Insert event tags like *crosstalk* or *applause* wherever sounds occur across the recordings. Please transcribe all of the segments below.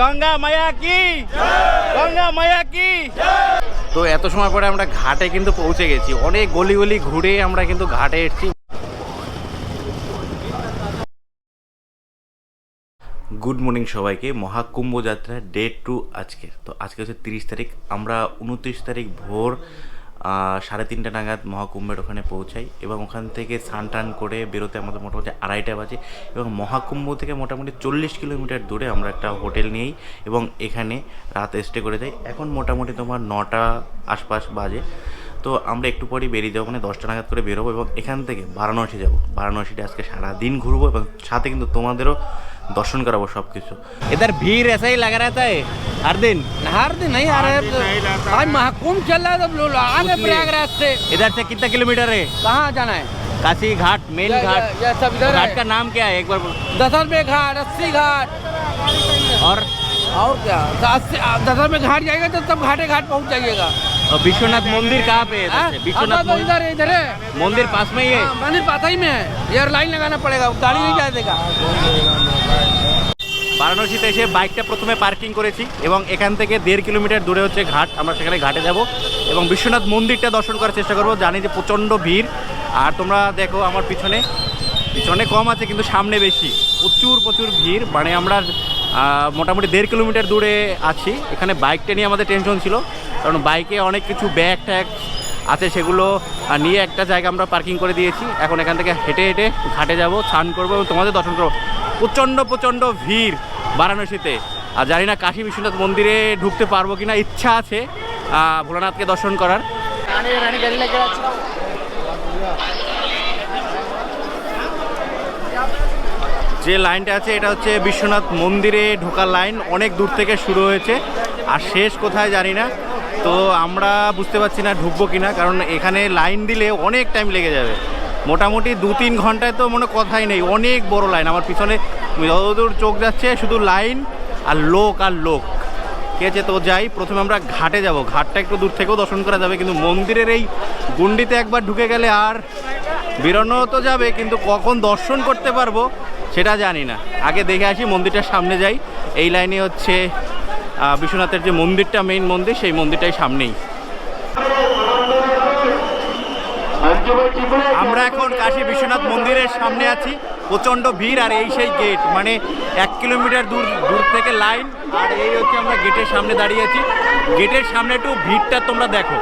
গঙ্গা মায়া কি? গঙ্গা মায়া কি? তো এত সময় পরে আমরা ঘাটে কিন্তু পৌঁছে গেছি। অনেক গলি গলি ঘুরে আমরা কিন্তু ঘাটে এসেছি। গুড মর্নিং সবাইকে। মহাকুম্ভ যাত্রা ডে টু আজকে তো আজকে হচ্ছে তিরিশ তারিখ। আমরা উনত্রিশ তারিখ ভোর সাড়ে তিনটে নাগাদ মহাকুম্ভের ওখানে পৌঁছাই এবং ওখান থেকে স্নান টান করে বেরোতে আমাদের মোটামুটি আড়াইটা বাজে এবং মহাকুম্ভ থেকে মোটামুটি চল্লিশ কিলোমিটার দূরে আমরা একটা হোটেল নিয়েই এবং এখানে রাত স্টে করে যাই। এখন মোটামুটি তোমার নটা আশপাশ বাজে। তো আমরা একটু পরেই বেরিয়ে যাব মানে দশটা নাগাদ করে বেরোবো এবং এখান থেকে বারাণসী যাব। বারাণসীতে আজকে সারা দিন ঘুরবো এবং সাথে কিন্তু তোমাদেরও दर्शन कराबो सब कुछ इधर भीड़ ऐसा ही लगा रहता है हर दिन हर दिन नहीं आ रहे हैं तो आज महाकुंभ चल रहा है तो लोग आ गए इसलिए। प्रयागराज से इधर से कितना किलोमीटर है कहाँ जाना है काशी घाट मेन ये- घाट ये- ये सब इधर घाट है का नाम क्या है एक बार बोलो। दसरमे घाट अस्सी घाट और और क्या तो अस्सी दसर में घाट जाएगा तो तब घाटे घाट पहुंच जाइएगा और विश्वनाथ मंदिर कहाँ पे है इधर हाँ? से? अब विश्वनाथ तो इधर है, इधर है मंदिर- मंदिर पास में ही है हाँ, मंदिर पाता ही में है एयर लाइन लगाना पड़ेगा गाड़ी नहीं जा देगा বারাণসীতে এসে বাইকটা প্রথমে পার্কিং করেছি এবং এখান থেকে দেড় কিলোমিটার দূরে হচ্ছে ঘাট। আমরা সেখানে ঘাটে যাব এবং বিশ্বনাথ মন্দিরটা দর্শন করার চেষ্টা করব। জানি যে প্রচণ্ড ভিড়। আর তোমরা দেখো আমার পিছনে পিছনে কম আছে কিন্তু সামনে বেশি। প্রচুর প্রচুর ভিড়। মানে আমরা মোটামুটি দেড় কিলোমিটার দূরে আছি। এখানে বাইকটা নিয়ে আমাদের টেনশন ছিল। কারণ বাইকে অনেক কিছু ব্যাগ ট্যাগ আছে সেগুলো নিয়ে একটা জায়গা আমরা পার্কিং করে দিয়েছি। এখন এখান থেকে হেঁটে হেঁটে ঘাটে যাব, স্নান করব এবং তোমাদের দর্শন করব। প্রচণ্ড প্রচণ্ড ভিড় বারাণসীতে। আর জানি না কাশী বিশ্বনাথ মন্দিরে ঢুকতে পারব কিনা, ইচ্ছা আছে ভোলানাথকে দর্শন করার। যে লাইনটা আছে, এটা হচ্ছে বিশ্বনাথ মন্দিরে ঢোকার লাইন, অনেক দূর থেকে শুরু হয়েছে, আর শেষ কোথায় জানি না। তো আমরা বুঝতে পারছি না ঢুকবো কিনা, কারণ এখানে লাইন দিলে অনেক টাইম লেগে যাবে। মোটামুটি দু তিন ঘন্টায় তো মনে কথাই নেই। অনেক বড় লাইন আমার পিছনে যতদূর চোখ যাচ্ছে, শুধু লাইন আর লোক আর লোক। ঠিক আছে? তো যাই, প্রথমে আমরা ঘাটে যাব। ঘাটটা একটু দূর থেকেও দর্শন করা যাবে, কিন্তু মন্দিরের এই গুন্ডিতে একবার ঢুকে গেলে আর বেরোনো তো যাবে, কিন্তু কখন দর্শন করতে পারব সেটা জানি না। আগে দেখে আসি, মন্দিরটার সামনে যাই। এই লাইনে হচ্ছে বিশ্বনাথের যে মন্দিরটা মেইন মন্দির, সেই মন্দিরটাই সামনেই। আমরা এখন কাশী বিশ্বনাথ মন্দিরের সামনে আছি। প্রচণ্ড ভিড় আর এই সেই গেট মানে এক কিলোমিটার দূর দূর থেকে লাইন আর এই হচ্ছে আমরা গেটের সামনে দাঁড়িয়ে আছি। গেটের সামনে একটু ভিড়টা তোমরা দেখো।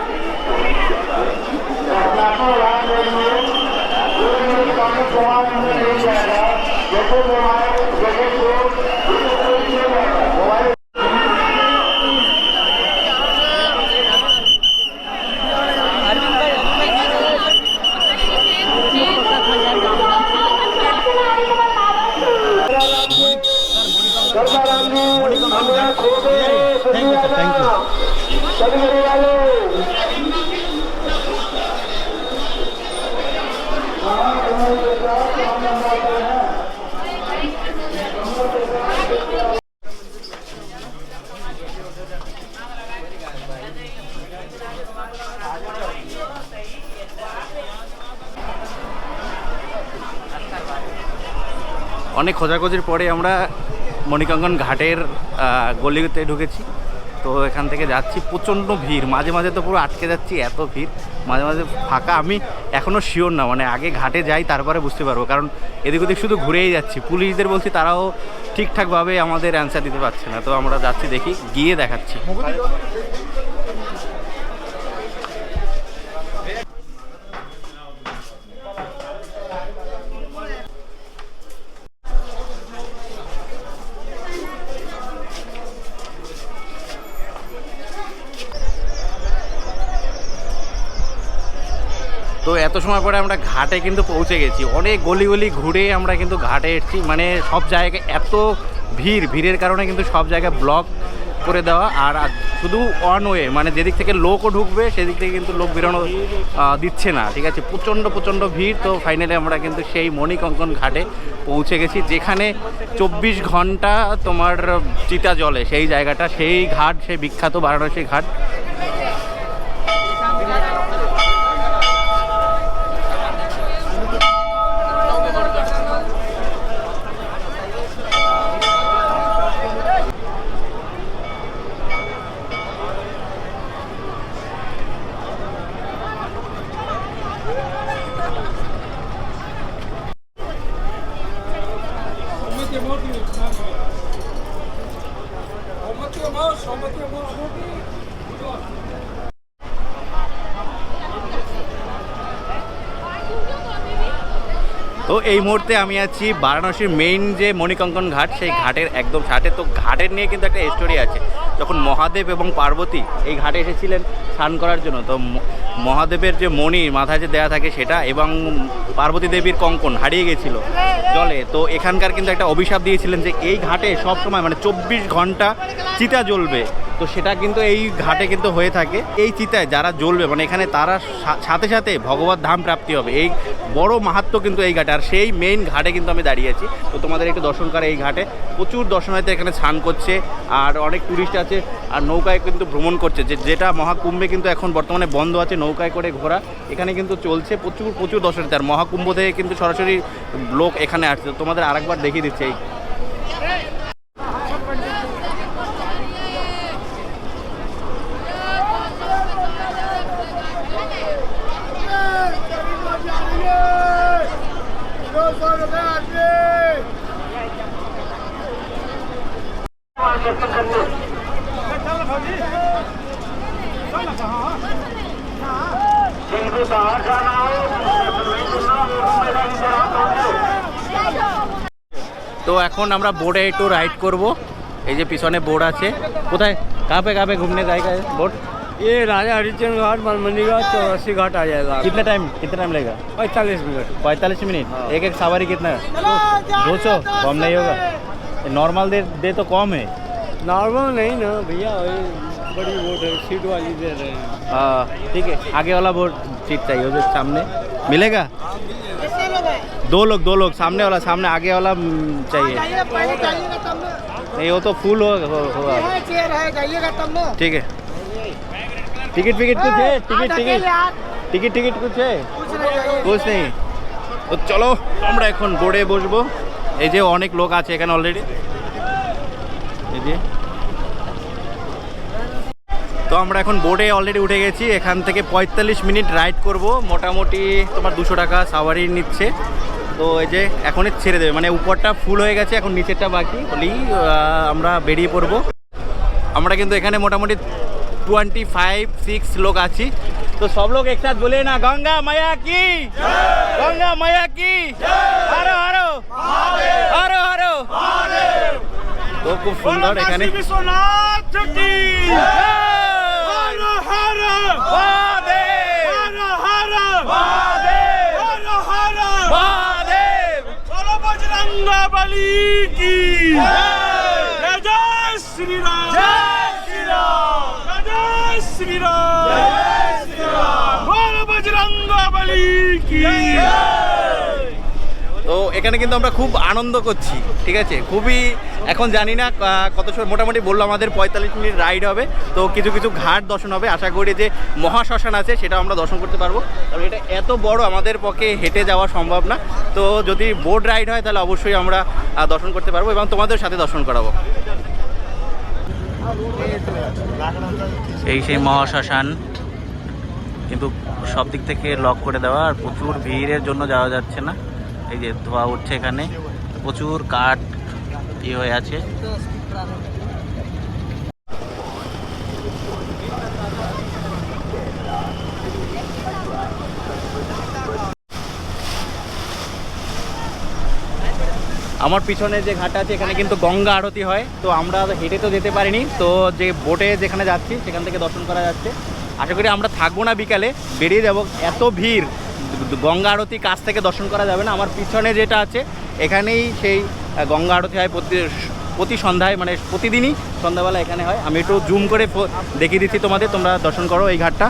অনেক খোঁজাখুঁজির পরে আমরা মণিকঙ্কন ঘাটের গলিতে ঢুকেছি। তো এখান থেকে যাচ্ছি, প্রচণ্ড ভিড়। মাঝে মাঝে তো পুরো আটকে যাচ্ছি, এত ভিড়। মাঝে মাঝে ফাঁকা। আমি এখনও শিওর না মানে আগে ঘাটে যাই, তারপরে বুঝতে পারব। কারণ এদিক ওদিক শুধু ঘুরেই যাচ্ছি। পুলিশদের বলছি, তারাও ঠিকঠাকভাবে আমাদের অ্যান্সার দিতে পারছে না। তো আমরা যাচ্ছি, দেখি, গিয়ে দেখাচ্ছি। এত সময় পরে আমরা ঘাটে কিন্তু পৌঁছে গেছি। অনেক গলি গলি ঘুরে আমরা কিন্তু ঘাটে এসেছি। মানে সব জায়গায় এত ভিড়, ভিড়ের কারণে কিন্তু সব জায়গায় ব্লক করে দেওয়া। আর শুধু ওয়ান ওয়ে মানে যেদিক থেকে লোকও ঢুকবে, সেদিক থেকে কিন্তু লোক বেরোনো দিচ্ছে না, ঠিক আছে? প্রচণ্ড প্রচণ্ড ভিড়। তো ফাইনালি আমরা কিন্তু সেই মণিকঙ্কন ঘাটে পৌঁছে গেছি, যেখানে চব্বিশ ঘণ্টা তোমার চিতা জলে সেই জায়গাটা, সেই ঘাট, সেই বিখ্যাত বারাণসী ঘাট। তো এই মুহূর্তে আমি আছি বারাণসীর মেইন যে মণিকঙ্কন ঘাট, সেই ঘাটের একদম ঘাটে তো ঘাটের নিয়ে কিন্তু একটা স্টোরি আছে। যখন মহাদেব এবং পার্বতী এই ঘাটে এসেছিলেন স্নান করার জন্য, তো মহাদেবের যে মণি মাথায় যে দেওয়া থাকে সেটা এবং পার্বতী দেবীর কঙ্কন হারিয়ে গেছিল জলে। তো এখানকার কিন্তু একটা অভিশাপ দিয়েছিলেন যে এই ঘাটে সব সময় মানে চব্বিশ ঘণ্টা চিতা জ্বলবে। তো সেটা কিন্তু এই ঘাটে কিন্তু হয়ে থাকে। এই চিতায় যারা জ্বলবে মানে এখানে তারা সাথে সাথে ভগবত ধাম প্রাপ্তি হবে। এই বড় মাহাত্ম কিন্তু এই ঘাটে। আর সেই মেইন ঘাটে কিন্তু আমি দাঁড়িয়ে আছি। তো তোমাদের একটু দর্শন করে এই ঘাটে। প্রচুর দর্শনার্থী এখানে স্নান করছে, আর অনেক টুরিস্ট আছে, আর নৌকায় কিন্তু ভ্রমণ করছে। যে, যেটা মহাকুম্ভে কিন্তু এখন বর্তমানে বন্ধ আছে, নৌকায় করে ঘোরা। এখানে কিন্তু চলছে প্রচুর প্রচুর দর্শনার্থী। আর মহাকুম্ভ থেকে কিন্তু সরাসরি লোক এখানে আসছে। তোমাদের আরেকবার দেখিয়ে দিচ্ছে এই তো এখন আমরা বোর্ডে একটু রাইড করব এই যে পিছনে বোর্ড আছে কোথায় কাপে কাপে ঘুমনে জায়গা বোর্ড ये राजा हरिचंद घाट मनमंडी घाट चौरासी घाट आ जाएगा कितना टाइम कितना टाइम लगेगा पैंतालीस मिनट पैंतालीस मिनट एक एक सवारी कितना दो सौ कम नहीं होगा नॉर्मल दे दे तो कम है नॉर्मल नहीं ना भैया ये बड़ी बोट है सीट वाली दे रहे हैं हाँ, ठीक है आगे वाला बोर्ड सीट चाहिए उधर सामने मिलेगा दो लोग दो लोग सामने वाला सामने आगे वाला हम्म, चाहिए नहीं वो तो फुल होगा हो- होगा ठीक है टिकट टिकट कुछ है टिकट टिकट টিকিট টিকিট कुछ है कुछ नहीं তো চলো আমরা এখন বোর্ডে বসবো এই যে অনেক লোক আছে এখানে অলরেডি তো আমরা এখন বোর্ডে অলরেডি উঠে গেছি এখান থেকে পঁয়তাল্লিশ মিনিট রাইড করব। মোটামুটি তোমার দুশো টাকা সাওয়ারি নিচ্ছে। তো এই যে এখনই ছেড়ে দেবে মানে উপরটা ফুল হয়ে গেছে এখন নিচেরটা বাকি। আহ, আমরা বেরিয়ে পড়ব। আমরা কিন্তু এখানে মোটামুটি টোয়েন্টি ফাইভ সিক্স লোক আছি। তো সব লোক একসাথে বলে না গঙ্গা মায়া কি? গঙ্গা মায়া কি? আরও আরও আরও তো খুব সুন্দর এখানে শ্রীরাম! বজরঙ্গ বলি কি? তো এখানে কিন্তু আমরা খুব আনন্দ করছি, ঠিক আছে? খুবই, এখন জানি না কত সময় মোটামুটি বলল আমাদের পঁয়তাল্লিশ মিনিট রাইড হবে, তো কিছু কিছু ঘাট দর্শন হবে। আশা করি যে মহাশ্মশান আছে সেটা আমরা দর্শন করতে পারব। কারণ এটা এত বড় আমাদের পক্ষে হেঁটে যাওয়া সম্ভব না। তো যদি বোট রাইড হয়, তাহলে অবশ্যই আমরা দর্শন করতে পারব এবং তোমাদের সাথে দর্শন করাবো। এই সেই মহাশ্মশান, কিন্তু সব দিক থেকে লক করে দেওয়া, আর প্রচুর ভিড়ের জন্য যাওয়া যাচ্ছে না। এই যে ধোয়া উঠছে এখানে। প্রচুর কাঠ ইয়ে হয়ে আছে। আমার পিছনে যে ঘাট আছে, এখানে কিন্তু গঙ্গা আরতি হয়। তো আমরা হেঁটে তো যেতে পারিনি। তো যে বোটে যেখানে যাচ্ছি, সেখান থেকে দর্শন করা যাচ্ছে। আশা করি আমরা থাকব না বিকালে। বেরিয়ে যাব। এত ভিড়। গঙ্গা আরতি কাছ থেকে দর্শন করা যাবে না। আমার পিছনে যেটা আছে, এখানেই সেই গঙ্গা আরতি হয় প্রতি প্রতি সন্ধ্যায় মানে প্রতিদিনই সন্ধ্যাবেলা এখানে হয়। আমি একটু জুম করে দেখিয়ে দিচ্ছি তোমাদের, তোমরা দর্শন করো এই ঘাটটা।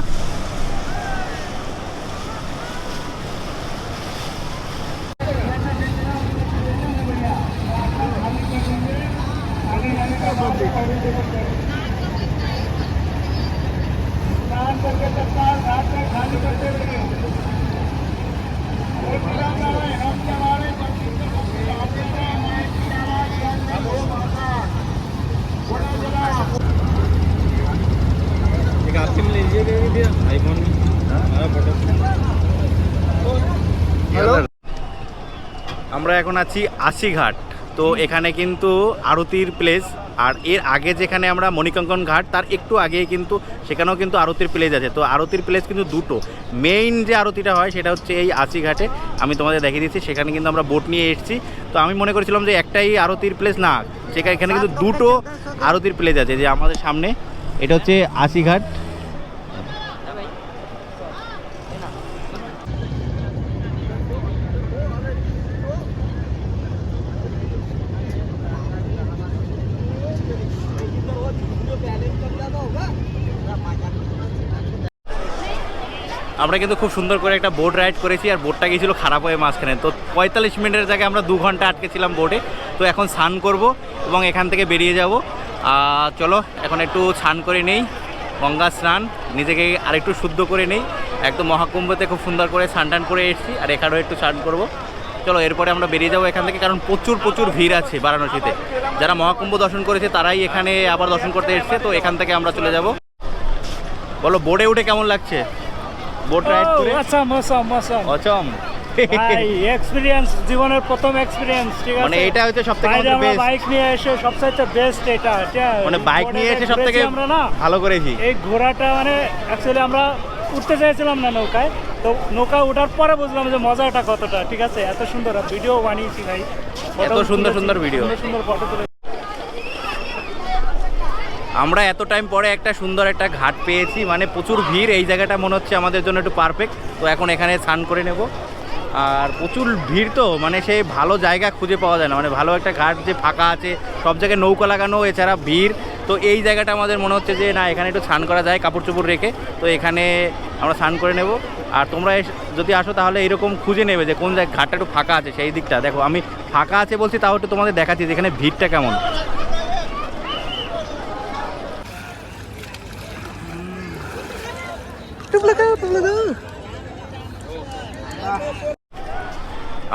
আমরা এখন আছি আশি ঘাট তো এখানে কিন্তু আরতির প্লেস আর এর আগে যেখানে আমরা মণিকঙ্কন ঘাট তার একটু আগে কিন্তু সেখানেও কিন্তু আরতির প্লেস আছে। তো আরতির প্লেস কিন্তু দুটো। মেইন যে আরতিটা হয় সেটা হচ্ছে এই আশি ঘাটে আমি তোমাদের দেখিয়ে দিচ্ছি সেখানে কিন্তু আমরা বোট নিয়ে এসেছি। তো আমি মনে করেছিলাম যে একটাই আরতির প্লেস না সেখানে এখানে কিন্তু দুটো আরতির প্লেস আছে যে আমাদের সামনে। এটা হচ্ছে আশি ঘাট আমরা কিন্তু খুব সুন্দর করে একটা বোট রাইড করেছি আর বোটটা গিয়েছিল খারাপ হয়ে মাঝখানে। তো পঁয়তাল্লিশ মিনিটের জায়গায় আমরা দু ঘণ্টা আটকেছিলাম বোটে তো এখন স্নান করব এবং এখান থেকে বেরিয়ে যাব। চলো, এখন একটু স্নান করে নেই, গঙ্গা স্নান, নিজেকে আরেকটু শুদ্ধ করে নেই। একদম মহাকুম্ভতে খুব সুন্দর করে স্নান টান করে এসেছি আর এখানেও একটু স্নান করব। চলো, এরপরে আমরা বেরিয়ে যাব এখান থেকে কারণ প্রচুর প্রচুর ভিড় আছে বারাণসীতে। যারা মহাকুম্ভ দর্শন করেছে তারাই এখানে আবার দর্শন করতে এসেছে। তো এখান থেকে আমরা চলে যাব। বলো বোর্ডে উঠে কেমন লাগছে? বোট রাইড করে? আসাম আসাম আসাম অচম ভাই *laughs* এক্সপিরিয়েন্স জীবনের প্রথম এক্সপিরিয়েন্স ঠিক আছে? মানে এটা সবথেকে আমাদের বাইক নিয়ে এসে সবচাইতে বেস্ট এটা মানে বাইক নিয়ে এসে সব থেকে আমরা না। ভালো করেছি। এই ঘোড়াটা মানে অ্যাকচুয়ালি আমরা উঠতে চাইছিলাম না নৌকায়। তো নৌকা ওঠার পরে বুঝলাম যে মজাটা কতটা ঠিক আছে? এত সুন্দর ভিডিও বানিয়েছি ভাই। এত সুন্দর সুন্দর। সুন্দর সুন্দর ফটো তুলে আমরা এত টাইম পরে একটা সুন্দর একটা ঘাট পেয়েছি মানে প্রচুর ভিড়, এই জায়গাটা মনে হচ্ছে আমাদের জন্য একটু পারফেক্ট তো এখন এখানে স্নান করে নেব। আর প্রচুর ভিড় তো মানে সেই ভালো জায়গা খুঁজে পাওয়া যায় না। মানে ভালো একটা ঘাট যে ফাঁকা আছে, সব জায়গায় নৌকা লাগানো, এছাড়া ভিড়। তো এই জায়গাটা আমাদের মনে হচ্ছে যে, না, এখানে একটু স্নান করা যায়, কাপড় চোপড় রেখে। তো এখানে আমরা স্নান করে নেব। আর তোমরা যদি আসো তাহলে এরকম খুঁজে নেবে যে, কোন জায়গায় ঘাটটা একটু ফাঁকা আছে সেই দিকটা। দেখো, আমি ফাঁকা আছে বলছি, তাও একটু তোমাদের দেখাচ্ছি যে, এখানে ভিড়টা কেমন।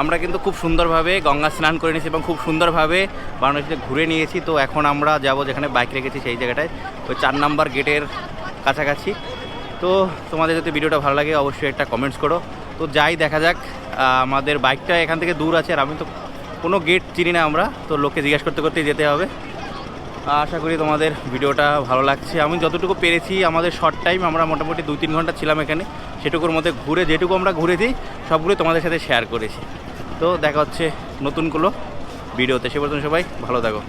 আমরা কিন্তু খুব সুন্দরভাবে গঙ্গা স্নান করে নিয়েছি এবং খুব সুন্দরভাবে বারাণসীতে ঘুরে নিয়েছি। তো এখন আমরা যাব যেখানে বাইক রেখেছি সেই জায়গাটায়। ওই চার নাম্বার গেটের কাছাকাছি। তো তোমাদের যদি ভিডিওটা ভালো লাগে অবশ্যই একটা কমেন্টস করো। তো যাই দেখা যাক আমাদের বাইকটা এখান থেকে দূর আছে আর আমি তো কোনো গেট চিনি না আমরা। তো লোককে জিজ্ঞাসা করতে করতেই যেতে হবে। আশা করি তোমাদের ভিডিওটা ভালো লাগছে। আমি যতটুকু পেরেছি আমাদের শর্ট টাইম আমরা মোটামুটি দুই তিন ঘণ্টা ছিলাম এখানে। সেটুকুর মধ্যে ঘুরে যেটুকু আমরা ঘুরেছি সবগুলো তোমাদের সাথে শেয়ার করেছি। তো দেখা হচ্ছে নতুন কোনো ভিডিওতে। সে পর্যন্ত সবাই ভালো থাকো।